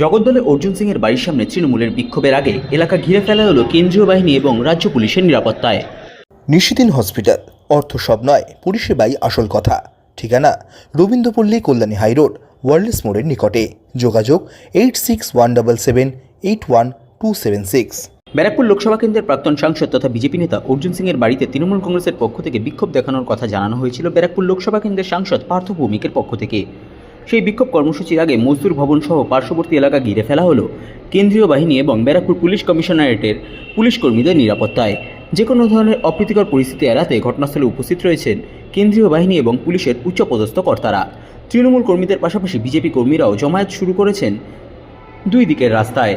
জগদ্দলে অর্জুন সিংয়ের বাড়ির সামনে তৃণমূলের বিক্ষোভের আগে এলাকা ঘিরে ফেলা হলো কেন্দ্রীয় বাহিনী এবং রাজ্য পুলিশের নিরাপত্তায়। নিশিদিন হসপিটাল অর্থ সব নয় পরিষেবাই আসল কথা। ঠিকানা রবীন্দ্রপল্লী কল্যাণী হাইরোড ওয়ার্ল্ডস মোড়ের নিকটে। যোগাযোগ eight six one double seven eight one two seven six Barrackpore Lok Sabha কেন্দ্রের প্রাক্তন সাংসদ তথা বিজেপি নেতা অর্জুন সিংয়ের বাড়িতে তৃণমূল কংগ্রেসের পক্ষ থেকে বিক্ষোভ দেখানোর কথা জানানো হয়েছিল ব্যারাকপুর লোকসভা কেন্দ্রের সাংসদ পার্থ ভৌমিকের পক্ষ থেকে। সেই বিক্ষোভ কর্মসূচির আগে মজদুর ভবন সহ পার্শ্ববর্তী এলাকা ঘিরে ফেলা হলো কেন্দ্রীয় বাহিনী এবং ব্যারাকপুর পুলিশ কমিশনারেটের পুলিশ কর্মীদের নিরাপত্তায়। যে কোনো ধরনের অপ্রীতিকর পরিস্থিতি এড়াতে ঘটনাস্থলে উপস্থিত রয়েছেন কেন্দ্রীয় বাহিনী এবং পুলিশের উচ্চপদস্থ কর্তারা। তৃণমূল কর্মীদের পাশাপাশি বিজেপি কর্মীরাও জমায়েত শুরু করেছেন দুই দিকের রাস্তায়।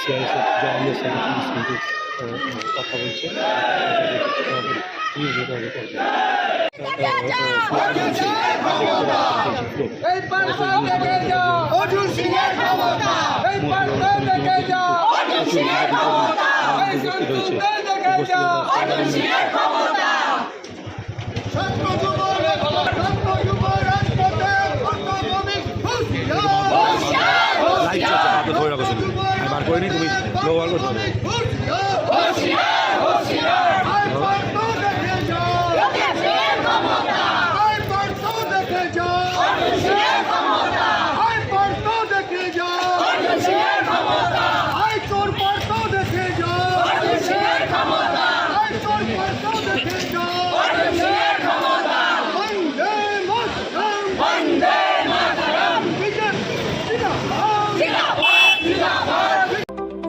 সিআইএসএফ জওয়ানদের সাথে পুলিশ কিন্তু কথা বলছে। পুলিশ লো